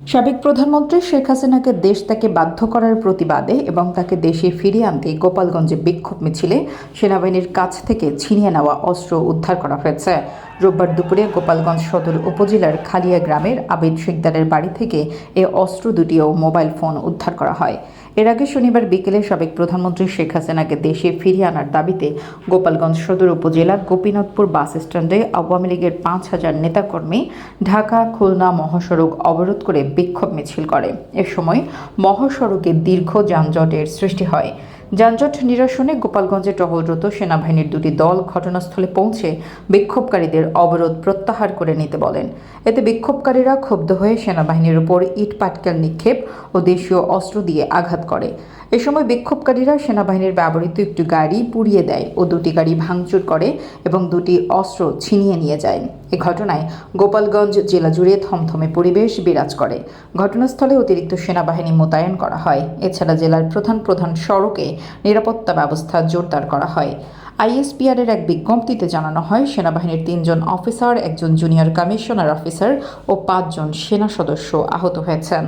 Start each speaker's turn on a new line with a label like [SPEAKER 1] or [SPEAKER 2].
[SPEAKER 1] সাবেক প্রধানমন্ত্রী শেখ হাসিনাকে দেশ তাকে বাধ্য করার প্রতিবাদে এবং তাকে দেশে ফিরিয়ে আনতে গোপালগঞ্জে বিক্ষোভ মিছিলে সেনাবাহিনীর কাছ থেকে ছিনিয়ে নেওয়া অস্ত্র উদ্ধার করা হয়েছে। রোববার দুপুরে গোপালগঞ্জ সদর উপজেলার খালিয়া গ্রামের আবেদ শিকদারের বাড়ি থেকে এ অস্ত্র দুটি ও মোবাইল ফোন উদ্ধার করা হয়। এর আগে শনিবার বিকেলে সাবেক প্রধানমন্ত্রী শেখ হাসিনাকে দেশে ফিরিয়ে আনার দাবিতে গোপালগঞ্জ সদর উপজেলার গোপীনাথপুর বাস স্ট্যান্ডে আওয়ামী লীগের পাঁচ হাজার নেতাকর্মী ঢাকা, খুলনা মহাসড়ক অবরোধ করে বিক্ষোভ মিছিল করে। এ সময় মহাসড়কে দীর্ঘ যানজটের সৃষ্টি হয়। যানজট নিরসনে গোপালগঞ্জে টহলরত সেনাবাহিনীর দুটি দল ঘটনাস্থলে পৌঁছে বিক্ষোভকারীদের অবরোধ প্রত্যাহার করে নিতে বলেন। এতে বিক্ষোভকারীরা ক্ষুব্ধ হয়ে সেনাবাহিনীর উপর ইট পাটকেল নিক্ষেপ ও দেশীয় অস্ত্র দিয়ে আঘাত করে। এ সময় বিক্ষোভকারীরা সেনাবাহিনীর ব্যবহৃত একটি গাড়ি পুড়িয়ে দেয় ও দুটি গাড়ি ভাঙচুর করে এবং দুটি অস্ত্র ছিনিয়ে নিয়ে যায়। এ ঘটনায় গোপালগঞ্জ জেলা জুড়ে থমথমে পরিবেশ বিরাজ করে। ঘটনাস্থলে অতিরিক্ত সেনাবাহিনী মোতায়েন করা হয়। এছাড়া জেলার প্রধান প্রধান সড়কে নিরাপত্তা ব্যবস্থা জোরদার করা হয়। আইএসপিআর এর এক বিজ্ঞপ্তিতে জানানো হয়, সেনাবাহিনীর তিনজন অফিসার, একজন জুনিয়র কমিশনার অফিসার ও পাঁচজন সেনা সদস্য আহত হয়েছেন।